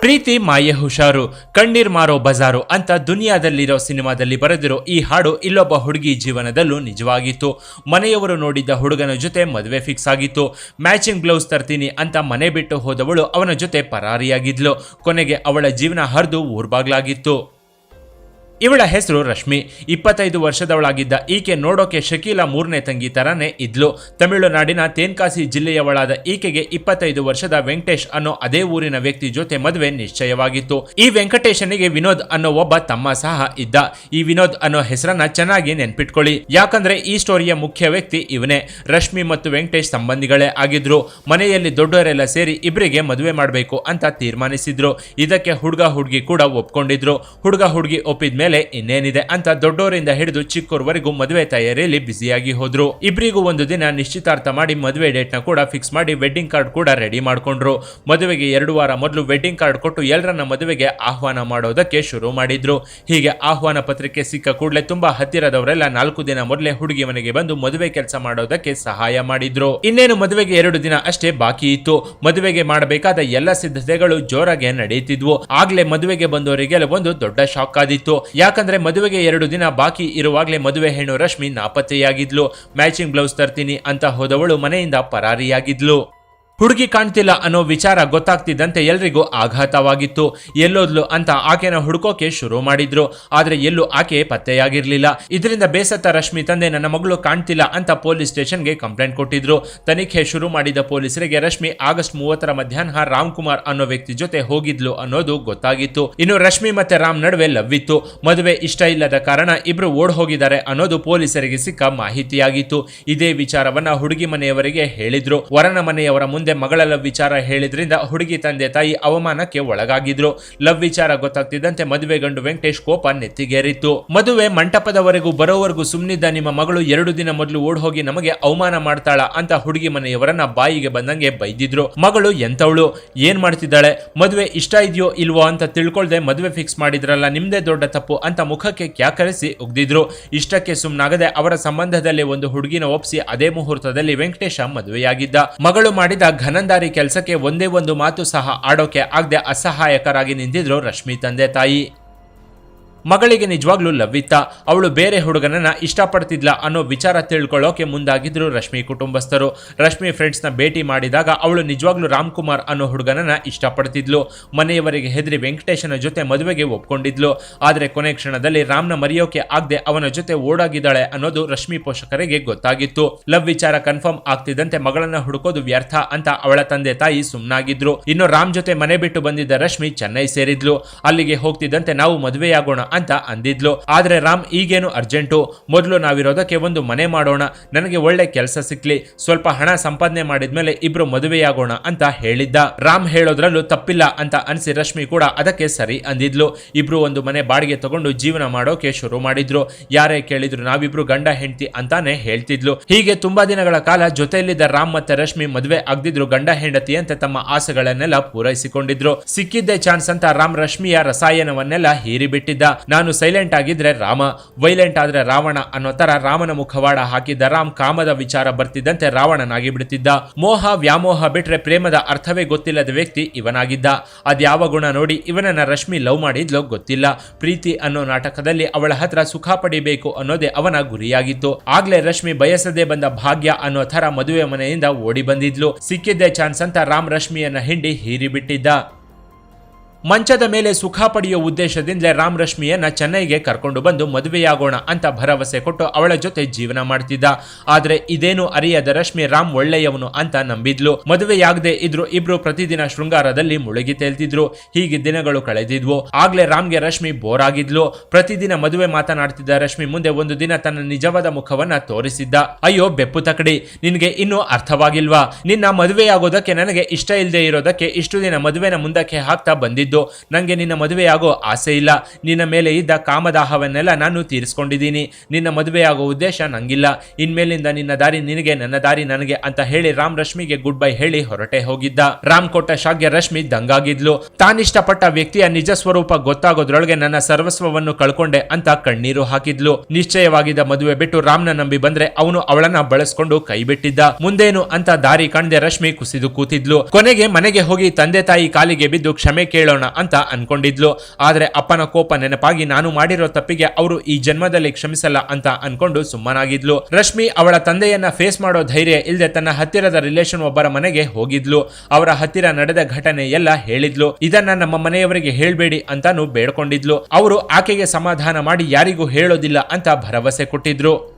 ಪ್ರೀತಿ ಮಾಯೆ ಹುಷಾರು, ಕಣ್ಣೀರ್ ಮಾರೋ ಬಜಾರು ಅಂತ ದುನಿಯಾದಲ್ಲಿರೋ ಸಿನಿಮಾದಲ್ಲಿ ಬರೆದಿರೋ ಈ ಹಾಡು ಇಲ್ಲೊಬ್ಬ ಹುಡುಗಿ ಜೀವನದಲ್ಲೂ ನಿಜವಾಗಿತ್ತು. ಮನೆಯವರು ನೋಡಿದ್ದ ಹುಡುಗನ ಜೊತೆ ಮದುವೆ ಫಿಕ್ಸ್ ಆಗಿತ್ತು. ಮ್ಯಾಚಿಂಗ್ ಬ್ಲೌಸ್ ತರ್ತೀನಿ ಅಂತ ಮನೆ ಬಿಟ್ಟು ಹೋದವಳು ಅವನ ಜೊತೆ ಪರಾರಿಯಾಗಿದ್ಲು. ಕೊನೆಗೆ ಅವಳ ಜೀವನ ಹರಿದು ಊರ್ಬಾಗ್ಲಾಗಿತ್ತು. ಇವಳ ಹೆಸರು ರಶ್ಮಿ. ಇಪ್ಪತ್ತೈದು ವರ್ಷದವಳಾಗಿದ್ದ ಈಕೆ ನೋಡೋಕೆ ಶಕೀಲಾ ಮೂರನೇ ತಂಗಿ ತರಾನೇ ಇದ್ಲು. ತಮಿಳುನಾಡಿನ ತೇನ್ಕಾಸಿ ಜಿಲ್ಲೆಯವಳಾದ ಈಕೆಗೆ ಇಪ್ಪತ್ತೈದು ವರ್ಷದ ವೆಂಕಟೇಶ್ ಅನ್ನೋ ಅದೇ ಊರಿನ ವ್ಯಕ್ತಿ ಜೊತೆ ಮದುವೆ ನಿಶ್ಚಯವಾಗಿತ್ತು. ಈ ವೆಂಕಟೇಶನಿಗೆ ವಿನೋದ್ ಅನ್ನೋ ಒಬ್ಬ ತಮ್ಮ ಸಹ ಇದ್ದ. ಈ ವಿನೋದ್ ಅನ್ನೋ ಹೆಸರನ್ನ ಚೆನ್ನಾಗಿ ನೆನ್ಪಿಟ್ಕೊಳ್ಳಿ. ಯಾಕಂದ್ರೆ ಈ ಸ್ಟೋರಿಯ ಮುಖ್ಯ ವ್ಯಕ್ತಿ ಇವನೇ. ರಶ್ಮಿ ಮತ್ತು ವೆಂಕಟೇಶ್ ಸಂಬಂಧಿಗಳೇ ಆಗಿದ್ರು. ಮನೆಯಲ್ಲಿ ದೊಡ್ಡವರೆಲ್ಲ ಸೇರಿ ಇಬ್ಬರಿಗೆ ಮದುವೆ ಮಾಡಬೇಕು ಅಂತ ತೀರ್ಮಾನಿಸಿದ್ರು. ಇದಕ್ಕೆ ಹುಡುಗ ಹುಡುಗಿ ಕೂಡ ಒಪ್ಕೊಂಡಿದ್ರು. ಹುಡುಗ ಹುಡುಗಿ ಒಪ್ಪಿದ ಮೇಲೆ ಇನ್ನೇನಿದೆ ಅಂತ ದೊಡ್ಡವರಿಂದ ಹಿಡಿದು ಚಿಕ್ಕವರವರೆಗೂ ಮದುವೆ ತಯಾರಿಯಲ್ಲಿ ಬ್ಯುಸಿಯಾಗಿ ಹೋದ್ರು. ಇಬ್ಬರಿಗೂ ಒಂದು ದಿನ ನಿಶ್ಚಿತಾರ್ಥ ಮಾಡಿ ಮದುವೆ ಡೇಟ್ನ ಕೂಡ ಫಿಕ್ಸ್ ಮಾಡಿ ವೆಡ್ಡಿಂಗ್ ಕಾರ್ಡ್ ಕೂಡ ರೆಡಿ ಮಾಡ್ಕೊಂಡ್ರು. ಮದುವೆಗೆ ಎರಡು ವಾರ ಮೊದಲು ವೆಡ್ಡಿಂಗ್ ಕಾರ್ಡ್ ಕೊಟ್ಟು ಎಲ್ಲರನ್ನ ಮದುವೆಗೆ ಆಹ್ವಾನ ಮಾಡೋದಕ್ಕೆ ಶುರು ಮಾಡಿದ್ರು. ಹೀಗೆ ಆಹ್ವಾನ ಪತ್ರಿಕೆ ಸಿಕ್ಕ ಕೂಡಲೇ ತುಂಬಾ ಹತ್ತಿರದವರೆಲ್ಲ ನಾಲ್ಕು ದಿನ ಮೊದಲೇ ಹುಡುಗಿ ಮನೆಗೆ ಬಂದು ಮದುವೆ ಕೆಲಸ ಮಾಡೋದಕ್ಕೆ ಸಹಾಯ ಮಾಡಿದ್ರು. ಇನ್ನೇನು ಮದುವೆಗೆ ಎರಡು ದಿನ ಅಷ್ಟೇ ಬಾಕಿ ಇತ್ತು. ಮದುವೆಗೆ ಮಾಡಬೇಕಾದ ಎಲ್ಲ ಸಿದ್ಧತೆಗಳು ಜೋರಾಗಿ ನಡೆಯುತ್ತಿದ್ವು ಆಗ್ಲೇ ಮದುವೆಗೆ ಬಂದವರಿಗೆಲ್ಲ ಒಂದು ದೊಡ್ಡ ಶಾಕ್ ಆದಿತ್ತು. ಯಾಕಂದ್ರೆ ಮದುವೆಗೆ ಎರಡು ದಿನ ಬಾಕಿ ಇರುವಾಗಲೇ ಮದುವೆ ಹೆಣ್ಣು ರಶ್ಮಿ ನಾಪತ್ತೆಯಾಗಿದ್ಲು. ಮ್ಯಾಚಿಂಗ್ ಬ್ಲೌಸ್ ತರ್ತೀನಿ ಅಂತ ಹೋದವಳು ಮನೆಯಿಂದ ಪರಾರಿಯಾಗಿದ್ಲು. ಹುಡುಗಿ ಕಾಣ್ತಿಲ್ಲ ಅನ್ನೋ ವಿಚಾರ ಗೊತ್ತಾಗ್ತಿದ್ದಂತೆ ಎಲ್ರಿಗೂ ಆಘಾತವಾಗಿತ್ತು. ಎಲ್ಲೋದ್ಲು ಅಂತ ಆಕೆನ ಹುಡುಕೋಕೆ ಶುರು ಮಾಡಿದ್ರು. ಆದ್ರೆ ಎಲ್ಲೂ ಆಕೆ ಪತ್ತೆಯಾಗಿರ್ಲಿಲ್ಲ. ಇದರಿಂದ ಬೇಸತ್ತ ರಶ್ಮಿ ತಂದೆ ನನ್ನ ಮಗಳು ಕಾಣ್ತಿಲ್ಲ ಅಂತ ಪೊಲೀಸ್ ಸ್ಟೇಷನ್ಗೆ ಕಂಪ್ಲೇಂಟ್ ಕೊಟ್ಟಿದ್ರು. ತನಿಖೆ ಶುರು ಮಾಡಿದ ಪೊಲೀಸರಿಗೆ ರಶ್ಮಿ ಆಗಸ್ಟ್ ಮೂವತ್ತರ ಮಧ್ಯಾಹ್ನ ರಾಮ್ ಕುಮಾರ್ ಅನ್ನೋ ವ್ಯಕ್ತಿ ಜೊತೆ ಹೋಗಿದ್ಲು ಅನ್ನೋದು ಗೊತ್ತಾಗಿತ್ತು. ಇನ್ನು ರಶ್ಮಿ ಮತ್ತೆ ರಾಮ್ ನಡುವೆ ಲವ್ ಇತ್ತು. ಮದುವೆ ಇಷ್ಟ ಇಲ್ಲದ ಕಾರಣ ಇಬ್ರು ಓಡ್ ಹೋಗಿದ್ದಾರೆ ಅನ್ನೋದು ಪೊಲೀಸರಿಗೆ ಸಿಕ್ಕ ಮಾಹಿತಿಯಾಗಿತ್ತು. ಇದೇ ವಿಚಾರವನ್ನ ಹುಡುಗಿ ಮನೆಯವರಿಗೆ ಹೇಳಿದ್ರು. ವರನ ಮನೆಯವರ ಮುಂದೆ ಮಗಳ ಲವ್ ವಿಚಾರ ಹೇಳಿದ್ರಿಂದ ಹುಡುಗಿ ತಂದೆ ತಾಯಿ ಅವಮಾನಕ್ಕೆ ಒಳಗಾಗಿದ್ರು. ಲವ್ ವಿಚಾರ ಗೊತ್ತಾಗ್ತಿದ್ದಂತೆ ಮದುವೆ ಗಂಡು ವೆಂಕಟೇಶ್ ಕೋಪ ನೆತ್ತಿಗೇರಿತ್ತು. ಮದುವೆ ಮಂಟಪದವರೆಗೂ ಬರೋವರೆಗೂ ಸುಮ್ಮನಿದ್ದ ನಿಮ್ಮ ಮಗಳು ಎರಡು ದಿನ ಮೊದಲು ಓಡ್ ಹೋಗಿ ನಮಗೆ ಅವಮಾನ ಮಾಡ್ತಾಳ ಅಂತ ಹುಡುಗಿ ಮನೆಯವರನ್ನ ಬಾಯಿಗೆ ಬಂದಂಗೆ ಬೈದಿದ್ರು. ಮಗಳು ಎಂತವಳು? ಏನ್ ಮಾಡ್ತಿದ್ದಾಳೆ? ಮದುವೆ ಇಷ್ಟ ಇದೆಯೋ ಇಲ್ವೋ ಅಂತ ತಿಳ್ಕೊಳ್ದೆ ಮದುವೆ ಫಿಕ್ಸ್ ಮಾಡಿದ್ರಲ್ಲ, ನಿಮ್ದೇ ದೊಡ್ಡ ತಪ್ಪು ಅಂತ ಮುಖಕ್ಕೆ ಕ್ಯಾಕರಿಸಿ ಉಗ್ದಿದ್ರು. ಇಷ್ಟಕ್ಕೆ ಸುಮ್ಮನಾಗದೆ ಅವರ ಸಂಬಂಧದಲ್ಲಿ ಒಂದು ಹುಡುಗಿನ ಒಪ್ಸಿ ಅದೇ ಮುಹೂರ್ತದಲ್ಲಿ ವೆಂಕಟೇಶ ಮದುವೆಯಾಗಿದ್ದ. ಮಗಳು ಮಾಡಿದ ಘನಂದಾರಿ ಕೆಲಸಕ್ಕೆ ಒಂದೇ ಒಂದು ಮಾತು ಸಹ ಆಡೋಕೆ ಆಗದೆ ಅಸಹಾಯಕರಾಗಿ ನಿಂತಿದ್ರು ರಶ್ಮಿ ತಂದೆ ತಾಯಿ. ಮಗಳಿಗೆ ನಿಜವಾಗ್ಲೂ ಲವ್ ಅವಳು ಬೇರೆ ಹುಡುಗನನ್ನ ಇಷ್ಟಪಡ್ತಿದ್ಲ ಅನ್ನೋ ವಿಚಾರ ತಿಳ್ಕೊಳ್ಳೋಕೆ ಮುಂದಾಗಿದ್ರು ರಶ್ಮಿ ಕುಟುಂಬಸ್ಥರು. ರಶ್ಮಿ ಫ್ರೆಂಡ್ಸ್ನ ಭೇಟಿ ಮಾಡಿದಾಗ ಅವಳು ನಿಜವಾಗ್ಲೂ ರಾಮ್ ಕುಮಾರ್ ಅನ್ನೋ ಹುಡುಗನನ್ನ ಇಷ್ಟಪಡ್ತಿದ್ಲು. ಮನೆಯವರಿಗೆ ಹೆದರಿ ವೆಂಕಟೇಶನ ಜೊತೆ ಮದುವೆಗೆ ಒಪ್ಕೊಂಡಿದ್ಲು. ಆದರೆ ಕೊನೆ ಕ್ಷಣದಲ್ಲಿ ರಾಮ್ನ ಮರೆಯೋಕೆ ಆಗದೆ ಅವನ ಜೊತೆ ಓಡಾಗಿದ್ದಾಳೆ ಅನ್ನೋದು ರಶ್ಮಿ ಪೋಷಕರಿಗೆ ಗೊತ್ತಾಗಿತ್ತು. ಲವ್ ವಿಚಾರ ಕನ್ಫರ್ಮ್ ಆಗ್ತಿದ್ದಂತೆ ಮಗಳನ್ನ ಹುಡುಕೋದು ವ್ಯರ್ಥ ಅಂತ ಅವಳ ತಂದೆ ತಾಯಿ ಸುಮ್ಮನಾಗಿದ್ರು ಇನ್ನು ರಾಮ್ ಜೊತೆ ಮನೆ ಬಿಟ್ಟು ಬಂದಿದ್ದ ರಶ್ಮಿ ಚೆನ್ನೈ ಸೇರಿದ್ಲು. ಅಲ್ಲಿಗೆ ಹೋಗ್ತಿದ್ದಂತೆ ನಾವು ಮದುವೆಯಾಗೋಣ ಅಂತ ಅಂದಿದ್ಲು. ಆದ್ರೆ ರಾಮ್ ಈಗೇನು ಅರ್ಜೆಂಟು? ಮೊದಲು ನಾವಿರೋದಕ್ಕೆ ಒಂದು ಮನೆ ಮಾಡೋಣ. ನನಗೆ ಒಳ್ಳೆ ಕೆಲಸ ಸಿಕ್ಲಿ. ಸ್ವಲ್ಪ ಹಣ ಸಂಪಾದನೆ ಮಾಡಿದ್ಮೇಲೆ ಇಬ್ರು ಮದುವೆಯಾಗೋಣ ಅಂತ ಹೇಳಿದ್ದ. ರಾಮ್ ಹೇಳೋದ್ರಲ್ಲೂ ತಪ್ಪಿಲ್ಲ ಅಂತ ಅನಿಸಿ ರಶ್ಮಿ ಕೂಡ ಅದಕ್ಕೆ ಸರಿ ಅಂದಿದ್ಲು. ಇಬ್ರು ಒಂದು ಮನೆ ಬಾಡಿಗೆ ತಗೊಂಡು ಜೀವನ ಮಾಡೋಕೆ ಶುರು ಮಾಡಿದ್ರು. ಯಾರೇ ಕೇಳಿದ್ರು ನಾವಿಬ್ರು ಗಂಡ, ಹೆಂಡತಿ ಅಂತಾನೆ ಹೇಳ್ತಿದ್ಲು. ಹೀಗೆ ತುಂಬಾ ದಿನಗಳ ಕಾಲ ಜೊತೆಯಲ್ಲಿದ್ದ ರಾಮ್ ಮತ್ತೆ ರಶ್ಮಿ ಮದುವೆ ಆಗ್ದಿದ್ರು ಗಂಡ, ಹೆಂಡತಿ ಅಂತ ತಮ್ಮ ಆಸೆಗಳನ್ನೆಲ್ಲ ಪೂರೈಸಿಕೊಂಡಿದ್ರು. ಸಿಕ್ಕಿದ್ದೇ ಚಾನ್ಸ್ ಅಂತ ರಾಮ್ ರಶ್ಮಿಯ ರಸಾಯನವನ್ನೆಲ್ಲ ಹೀರಿಬಿಟ್ಟಿದ್ದ. ನಾನು ಸೈಲೆಂಟ್ ಆಗಿದ್ರೆ ರಾಮ ವೈಲೆಂಟ್ ಆದ್ರೆ ರಾವಣ ಅನ್ನೋ ತರ ರಾಮನ ಮುಖವಾಡ ಹಾಕಿದ್ದ ರಾಮ್ ಕಾಮದ ವಿಚಾರ ಬರ್ತಿದ್ದಂತೆ ರಾವಣನಾಗಿ ಬಿಡುತ್ತಿದ್ದ. ಮೋಹ, ವ್ಯಾಮೋಹ ಬಿಟ್ರೆ ಪ್ರೇಮದ ಅರ್ಥವೇ ಗೊತ್ತಿಲ್ಲದ ವ್ಯಕ್ತಿ ಇವನಾಗಿದ್ದ. ಅದ್ಯಾವ ಗುಣ ನೋಡಿ ಇವನನ್ನ ರಶ್ಮಿ ಲವ್ ಮಾಡಿದ್ಲೋ ಗೊತ್ತಿಲ್ಲ. ಪ್ರೀತಿ ಅನ್ನೋ ನಾಟಕದಲ್ಲಿ ಅವಳ ಹತ್ರ ಸುಖ ಪಡಿಬೇಕು ಅನ್ನೋದೇ ಅವನ ಗುರಿಯಾಗಿತ್ತು. ಆಗ್ಲೇ ರಶ್ಮಿ ಬಯಸದೆ ಬಂದ ಭಾಗ್ಯ ಅನ್ನೋ ತರ ಮದುವೆ ಮನೆಯಿಂದ ಓಡಿ ಬಂದಿದ್ಲು. ಸಿಕ್ಕಿದ್ದೇ ಚಾನ್ಸ್ ಅಂತ ರಾಮ್ ರಶ್ಮಿಯನ್ನ ಹಿಂಡಿ ಹೀರಿ ಬಿಟ್ಟಿದ್ದ ಮಂಚದ ಮೇಲೆ ಸುಖ ಪಡೆಯುವ ಉದ್ದೇಶದಿಂದಲೇ ರಾಮ್ ರಶ್ಮಿಯನ್ನ ಚೆನ್ನೈಗೆ ಕರ್ಕೊಂಡು ಬಂದು ಮದುವೆಯಾಗೋಣ ಅಂತ ಭರವಸೆ ಕೊಟ್ಟು ಅವಳ ಜೊತೆ ಜೀವನ ಮಾಡ್ತಿದ್ದ. ಆದ್ರೆ ಇದೇನು ಅರಿಯದ ರಶ್ಮಿ ರಾಮ್ ಒಳ್ಳೆಯವನು ಅಂತ ನಂಬಿದ್ಲು. ಮದುವೆಯಾಗದೆ ಇದ್ರು ಇಬ್ರು ಪ್ರತಿದಿನ ಶೃಂಗಾರದಲ್ಲಿ ಮುಳುಗಿ ತೇಲ್ತಿದ್ರು. ಹೀಗೆ ದಿನಗಳು ಕಳೆದಿದ್ವು. ಆಗ್ಲೇ ರಾಮ್ಗೆ ರಶ್ಮಿ ಬೋರ್ ಆಗಿದ್ಲು. ಪ್ರತಿದಿನ ಮದುವೆ ಮಾತನಾಡ್ತಿದ್ದ ರಶ್ಮಿ ಮುಂದೆ ಒಂದು ದಿನ ತನ್ನ ನಿಜವಾದ ಮುಖವನ್ನ ತೋರಿಸಿದ್ದ. ಅಯ್ಯೋ, ಬೆಪ್ಪು ತಕಡಿ. ನಿನಗೆ ಇನ್ನೂ ಅರ್ಥವಾಗಿಲ್ವಾ? ನಿನ್ನ ಮದುವೆಯಾಗೋದಕ್ಕೆ ನನಗೆ ಇಷ್ಟ ಇಲ್ಲದೆ ಇರೋದಕ್ಕೆ ಇಷ್ಟು ದಿನ ಮದುವೆನ ಮುಂದಕ್ಕೆ ಹಾಕ್ತಾ ಬಂದಿದ್ದು. ನಂಗೆ ನಿನ್ನ ಮದುವೆಯಾಗೋ ಆಸೆ ಇಲ್ಲ. ನಿನ್ನ ಮೇಲೆ ಇದ್ದ ಕಾಮದಾಹವನ್ನೆಲ್ಲ ನಾನು ತೀರಿಸ್ಕೊಂಡಿದ್ದೀನಿ. ನಿನ್ನ ಮದುವೆಯಾಗೋ ಉದ್ದೇಶ ನಂಗಿಲ್ಲ. ಇನ್ಮೇಲಿಂದ ನಿನ್ನ ದಾರಿ ನಿನಗೆ, ನನ್ನ ದಾರಿ ನನಗೆ ಅಂತ ಹೇಳಿ ರಾಮ್ ರಶ್ಮಿಗೆ ಗುಡ್ ಬೈ ಹೇಳಿ ಹೊರಟೆ ಹೋಗಿದ್ದ. ರಾಮ್ ಕೊಟ್ಟ ಶಾಗ್ಯ ರಶ್ಮಿ ದಂಗಾಗಿದ್ಲು. ತಾನಿಷ್ಟಪಟ್ಟ ವ್ಯಕ್ತಿಯ ನಿಜ ಸ್ವರೂಪ ಗೊತ್ತಾಗೋದ್ರೊಳಗೆ ನನ್ನ ಸರ್ವಸ್ವವನ್ನು ಕಳ್ಕೊಂಡೆ ಅಂತ ಕಣ್ಣೀರು ಹಾಕಿದ್ಲು. ನಿಶ್ಚಯವಾಗಿದ್ದ ಮದುವೆ ಬಿಟ್ಟು ರಾಮ್ನ ನಂಬಿ ಬಂದ್ರೆ ಅವನು ಅವಳನ್ನ ಬಳಸ್ಕೊಂಡು ಕೈ ಬಿಟ್ಟಿದ್ದ. ಮುಂದೇನು ಅಂತ ದಾರಿ ಕಾಣದೆ ರಶ್ಮಿ ಕುಸಿದು ಕೂತಿದ್ಲು. ಕೊನೆಗೆ ಮನೆಗೆ ಹೋಗಿ ತಂದೆ ತಾಯಿ ಕಾಲಿಗೆ ಬಿದ್ದು ಕ್ಷಮೆ ಕೇಳೋಣ ಅಂತ ಅನ್ಕೊಂಡಿದ್ಲು. ಆದ್ರೆ ಅಪ್ಪನ ಕೋಪ ನೆನಪಾಗಿ ನಾನು ಮಾಡಿರೋ ತಪ್ಪಿಗೆ ಅವರು ಈ ಜನ್ಮದಲ್ಲಿ ಕ್ಷಮಿಸಲ್ಲ ಅಂತ ಅನ್ಕೊಂಡು ಸುಮ್ಮನಾಗಿದ್ಲು. ರಶ್ಮಿ ಅವಳ ತಂದೆಯನ್ನ ಫೇಸ್ ಮಾಡೋ ಧೈರ್ಯ ಇಲ್ಲದೆ ತನ್ನ ಹತ್ತಿರದ ರಿಲೇಷನ್ ಒಬ್ಬರ ಮನೆಗೆ ಹೋಗಿದ್ಲು. ಅವರ ಹತ್ತಿರ ನಡೆದ ಘಟನೆ ಎಲ್ಲ ಹೇಳಿದ್ಲು. ಇದನ್ನ ನಮ್ಮ ಮನೆಯವರಿಗೆ ಹೇಳ್ಬೇಡಿ ಅಂತಾನು ಬೇಡ್ಕೊಂಡಿದ್ಲು. ಅವರು ಆಕೆಗೆ ಸಮಾಧಾನ ಮಾಡಿ ಯಾರಿಗೂ ಹೇಳೋದಿಲ್ಲ ಅಂತ ಭರವಸೆ ಕೊಟ್ಟಿದ್ರು.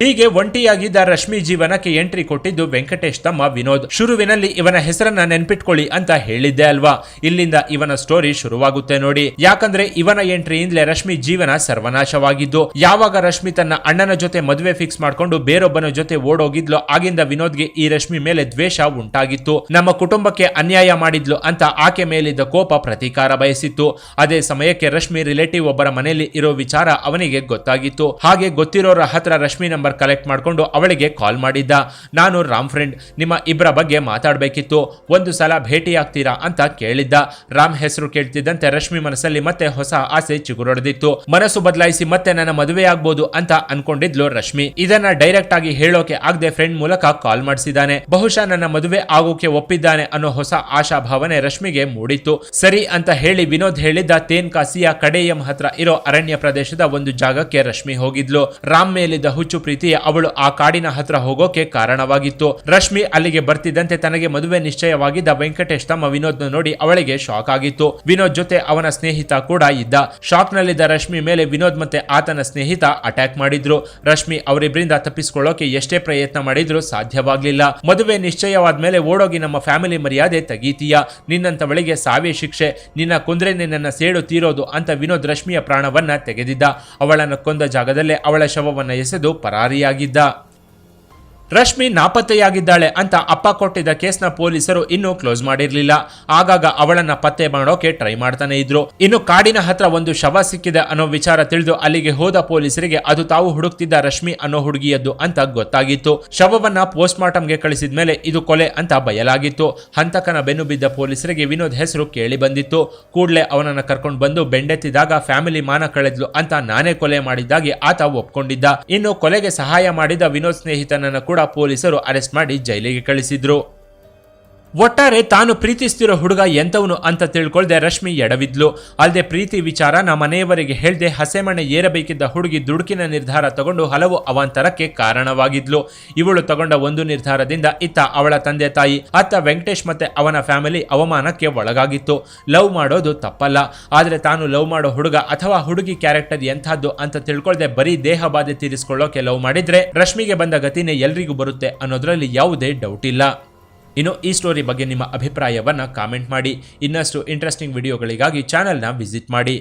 ಹೀಗೆ ಒಂಟಿಯಾಗಿದ್ದ ರಶ್ಮಿ ಜೀವನಕ್ಕೆ ಎಂಟ್ರಿ ಕೊಟ್ಟಿದ್ದು ವೆಂಕಟೇಶ್ ತಮ್ಮ ವಿನೋದ್. ಶುರುವಿನಲ್ಲಿ ಇವನ ಹೆಸರನ್ನ ನೆನ್ಪಿಟ್ಕೊಳ್ಳಿ ಅಂತ ಹೇಳಿದ್ದೆ ಅಲ್ವಾ? ಇಲ್ಲಿಂದ ಇವನ ಸ್ಟೋರಿ ಶುರುವಾಗುತ್ತೆ ನೋಡಿ. ಯಾಕಂದ್ರೆ ಇವನ ಎಂಟ್ರಿಯಿಂದಲೇ ರಶ್ಮಿ ಜೀವನ ಸರ್ವನಾಶವಾಗಿದ್ದು. ಯಾವಾಗ ರಶ್ಮಿ ತನ್ನ ಅಣ್ಣನ ಜೊತೆ ಮದುವೆ ಫಿಕ್ಸ್ ಮಾಡ್ಕೊಂಡು ಬೇರೊಬ್ಬನ ಜೊತೆ ಓಡೋಗಿದ್ಲು ಆಗಿಂದ ವಿನೋದ್ಗೆ ಈ ರಶ್ಮಿ ಮೇಲೆ ದ್ವೇಷ ಉಂಟಾಗಿತ್ತು. ನಮ್ಮ ಕುಟುಂಬಕ್ಕೆ ಅನ್ಯಾಯ ಮಾಡಿದ್ಲು ಅಂತ ಆಕೆ ಮೇಲಿದ್ದ ಕೋಪ ಪ್ರತೀಕಾರ ಬಯಸಿತ್ತು. ಅದೇ ಸಮಯಕ್ಕೆ ರಶ್ಮಿ ರಿಲೇಟಿವ್ ಒಬ್ಬರ ಮನೆಯಲ್ಲಿ ಇರೋ ವಿಚಾರ ಅವನಿಗೆ ಗೊತ್ತಾಗಿತ್ತು. ಹಾಗೆ ಗೊತ್ತಿರೋರ ಹತ್ರ ರಶ್ಮಿ ನಂಬರ್ ಕಲೆಕ್ಟ್ ಮಾಡ್ಕೊಂಡು ಅವಳಿಗೆ ಕಾಲ್ ಮಾಡಿದ್ದ. ನಾನು, ರಾಮ್ ಫ್ರೆಂಡ್ ನಿಮ್ಮ ಇಬ್ಬರ ಬಗ್ಗೆ ಮಾತಾಡಬೇಕಿತ್ತು. ಒಂದು ಸಲ ಭೇಟಿಯಾಗ್ತೀರಾ ಅಂತ ಕೇಳಿದ್ದ. ರಾಮ್ ಹೆಸರು ಕೇಳ್ತಿದ್ದಂತೆ ರಶ್ಮಿ ಮನಸ್ಸಲ್ಲಿ ಮತ್ತೆ ಹೊಸ ಆಸೆ ಚಿಗುರೊಡೆದಿತ್ತು. ಮನಸ್ಸು ಬದಲಾಯಿಸಿ ಮತ್ತೆ ನನ್ನ ಮದುವೆ ಆಗ್ಬೋದು ಅಂತ ಅನ್ಕೊಂಡಿದ್ಲು ರಶ್ಮಿ. ಇದನ್ನ ಡೈರೆಕ್ಟ್ ಆಗಿ ಹೇಳೋಕೆ ಆಗದೆ ಫ್ರೆಂಡ್ ಮೂಲಕ ಕಾಲ್ ಮಾಡಿಸಿದ್ದಾನೆ. ಬಹುಶಃ ನನ್ನ ಮದುವೆ ಆಗೋಕೆ ಒಪ್ಪಿದ್ದಾನೆ ಅನ್ನೋ ಹೊಸ ಆಶಾ ಭಾವನೆ ರಶ್ಮಿಗೆ ಮೂಡಿತ್ತು. ಸರಿ ಅಂತ ಹೇಳಿ ವಿನೋದ್ ಹೇಳಿದ್ದ ತೇನ್ ಕಾಸಿಯ ಕಡೆಯಂ ಹತ್ರ ಇರೋ ಅರಣ್ಯ ಪ್ರದೇಶದ ಒಂದು ಜಾಗಕ್ಕೆ ರಶ್ಮಿ ಹೋಗಿದ್ಲು. ರಾಮ್ ಮೇಲಿದ್ದ ಹುಚ್ಚು ಅವಳು ಆ ಕಾಡಿನ ಹತ್ರ ಹೋಗೋಕೆ ಕಾರಣವಾಗಿತ್ತು. ರಶ್ಮಿ ಅಲ್ಲಿಗೆ ಬರ್ತಿದ್ದಂತೆ ತನಗೆ ಮದುವೆ ನಿಶ್ಚಯವಾಗಿದ್ದ ವೆಂಕಟೇಶ್ ತಮ್ಮ ವಿನೋದ್ ನೋಡಿ ಅವಳಿಗೆ ಶಾಕ್ ಆಗಿತ್ತು. ವಿನೋದ್ ಜೊತೆ ಅವನ ಸ್ನೇಹಿತ ಕೂಡ ಇದ್ದ. ಶಾಕ್ ನಲ್ಲಿದ್ದ ರಶ್ಮಿ ಮೇಲೆ ವಿನೋದ್ ಮತ್ತೆ ಆತನ ಸ್ನೇಹಿತ ಅಟ್ಯಾಕ್ ಮಾಡಿದ್ರು. ರಶ್ಮಿ ಅವರಿಬ್ಬರಿಂದ ತಪ್ಪಿಸ್ಕೊಳ್ಳೋಕೆ ಎಷ್ಟೇ ಪ್ರಯತ್ನ ಮಾಡಿದ್ರು ಸಾಧ್ಯವಾಗ್ಲಿಲ್ಲ. ಮದುವೆ ನಿಶ್ಚಯವಾದ ಮೇಲೆ ಓಡೋಗಿ ನಮ್ಮ ಫ್ಯಾಮಿಲಿ ಮರ್ಯಾದೆ ತೆಗೀತೀಯ. ನಿನ್ನಂತವಳಿಗೆ ಸಾವೇ ಶಿಕ್ಷೆ. ನಿನ್ನ ಕುಂದ್ರೆನೆ ನನ್ನ ಸೇಡು ತೀರೋದು ಅಂತ ವಿನೋದ್ ರಶ್ಮಿಯ ಪ್ರಾಣವನ್ನ ತೆಗೆದಿದ್ದ. ಅವಳನ್ನು ಕೊಂದ ಜಾಗದಲ್ಲೇ ಅವಳ ಶವವನ್ನ ಎಸೆದು ಪರಾರಿಯಾಗಿದ್ದ ರಶ್ಮಿ ನಾಪತ್ತೆಯಾಗಿದ್ದಾಳೆ ಅಂತ ಅಪ್ಪ ಕೊಟ್ಟಿದ್ದ ಕೇಸ್ನ ಪೊಲೀಸರು ಇನ್ನೂ ಕ್ಲೋಸ್ ಮಾಡಿರ್ಲಿಲ್ಲ. ಆಗಾಗ ಅವಳನ್ನ ಪತ್ತೆ ಮಾಡೋಕೆ ಟ್ರೈ ಮಾಡ್ತಾನೆ ಇದ್ರು. ಇನ್ನು ಕಾಡಿನ ಹತ್ರ ಒಂದು ಶವ ಸಿಕ್ಕಿದೆ ಅನ್ನೋ ವಿಚಾರ ತಿಳಿದು ಅಲ್ಲಿಗೆ ಹೋದ ಪೊಲೀಸರಿಗೆ ಅದು ತಾವು ಹುಡುಕ್ತಿದ್ದ ರಶ್ಮಿ ಅನ್ನೋ ಹುಡುಗಿಯದ್ದು ಅಂತ ಗೊತ್ತಾಗಿತ್ತು. ಶವವನ್ನ ಪೋಸ್ಟ್ ಮಾರ್ಟಂಗೆ ಕಳಿಸಿದ ಮೇಲೆ ಇದು ಕೊಲೆ ಅಂತ ಬಯಲಾಗಿತ್ತು. ಹಂತಕನ ಬೆನ್ನು ಬಿದ್ದ ಪೊಲೀಸರಿಗೆ ವಿನೋದ್ ಹೆಸರು ಕೇಳಿ ಬಂದಿತ್ತು. ಕೂಡಲೇ ಅವನನ್ನ ಕರ್ಕೊಂಡು ಬಂದು ಬೆಂಡೆತ್ತಿದಾಗ ಫ್ಯಾಮಿಲಿ ಮಾನ ಕಳೆದ್ಲು ಅಂತ ನಾನೇ ಕೊಲೆ ಮಾಡಿದ್ದಾಗಿ ಆತ ಒಪ್ಕೊಂಡಿದ್ದ. ಇನ್ನು ಕೊಲೆಗೆ ಸಹಾಯ ಮಾಡಿದ ವಿನೋದ್ ಸ್ನೇಹಿತನನ್ನ ಪೊಲೀಸರು ಅರೆಸ್ಟ್ ಮಾಡಿ ಜೈಲಿಗೆ ಕಳಿಸಿದ್ರು. ಒಟ್ಟಾರೆ ತಾನು ಪ್ರೀತಿಸ್ತಿರೋ ಹುಡುಗ ಎಂಥವನು ಅಂತ ತಿಳ್ಕೊಳ್ದೆ ರಶ್ಮಿ ಎಡವಿದ್ಲು. ಅಲ್ಲದೆ ಪ್ರೀತಿ ವಿಚಾರ ನಮ್ಮ ಮನೆಯವರಿಗೆ ಹೇಳ್ದೆ ಹಸೆಮಣೆ ಏರಬೇಕಿದ್ದ ಹುಡುಗಿ ದುಡುಕಿನ ನಿರ್ಧಾರ ತಗೊಂಡು ಹಲವು ಅವಾಂತರಕ್ಕೆ ಕಾರಣವಾಗಿದ್ಲು. ಇವಳು ತಗೊಂಡ ಒಂದು ನಿರ್ಧಾರದಿಂದ ಇತ್ತ ಅವಳ ತಂದೆ ತಾಯಿ, ಅತ್ತ ವೆಂಕಟೇಶ್ ಮತ್ತೆ ಅವನ ಫ್ಯಾಮಿಲಿ ಅವಮಾನಕ್ಕೆ ಒಳಗಾಗಿತ್ತು. ಲವ್ ಮಾಡೋದು ತಪ್ಪಲ್ಲ. ಆದರೆ ತಾನು ಲವ್ ಮಾಡೋ ಹುಡುಗ ಅಥವಾ ಹುಡುಗಿ ಕ್ಯಾರೆಕ್ಟರ್ ಎಂಥದ್ದು ಅಂತ ತಿಳ್ಕೊಳ್ದೆ ಬರೀ ದೇಹ ಬಾಧೆ ತೀರಿಸ್ಕೊಳ್ಳೋಕೆ ಲವ್ ಮಾಡಿದ್ರೆ ರಶ್ಮಿಗೆ ಬಂದ ಗತಿನೇ ಎಲ್ರಿಗೂ ಬರುತ್ತೆ ಅನ್ನೋದ್ರಲ್ಲಿ ಯಾವುದೇ ಡೌಟ್ ಇಲ್ಲ. ಇನ್ನು ಈ ಸ್ಟೋರಿ ಬಗ್ಗೆ ನಿಮ್ಮ ಅಭಿಪ್ರಾಯವನ್ನು ಕಾಮೆಂಟ್ ಮಾಡಿ. ಇನ್ನಷ್ಟು ಇಂಟ್ರೆಸ್ಟಿಂಗ್ ವಿಡಿಯೋಗಳಿಗಾಗಿ ಚಾನಲ್ನ ವಿಸಿಟ್ ಮಾಡಿ.